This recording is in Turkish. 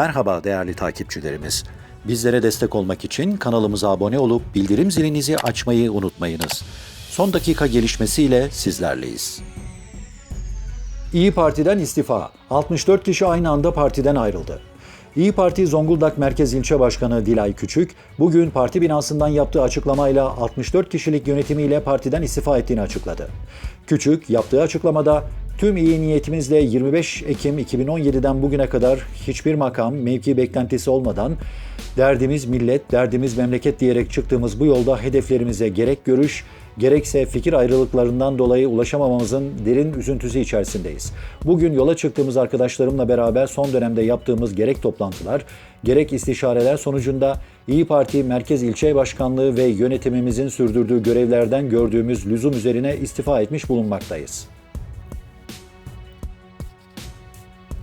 Merhaba değerli takipçilerimiz. Bizlere destek olmak için kanalımıza abone olup bildirim zilinizi açmayı unutmayınız. Son dakika gelişmesiyle sizlerleyiz. İyi Parti'den istifa. 64 kişi aynı anda partiden ayrıldı. İyi Parti Zonguldak Merkez İlçe Başkanı Dilay Küçük, bugün parti binasından yaptığı açıklamayla 64 kişilik yönetimiyle partiden istifa ettiğini açıkladı. Küçük, yaptığı açıklamada tüm iyi niyetimizle 25 Ekim 2017'den bugüne kadar hiçbir makam, mevki beklentisi olmadan derdimiz millet, derdimiz memleket diyerek çıktığımız bu yolda hedeflerimize gerek görüş, gerekse fikir ayrılıklarından dolayı ulaşamamamızın derin üzüntüsü içerisindeyiz. Bugün yola çıktığımız arkadaşlarımla beraber son dönemde yaptığımız gerek toplantılar, gerek istişareler sonucunda İyi Parti Merkez İlçe Başkanlığı ve yönetimimizin sürdürdüğü görevlerden gördüğümüz lüzum üzerine istifa etmiş bulunmaktayız.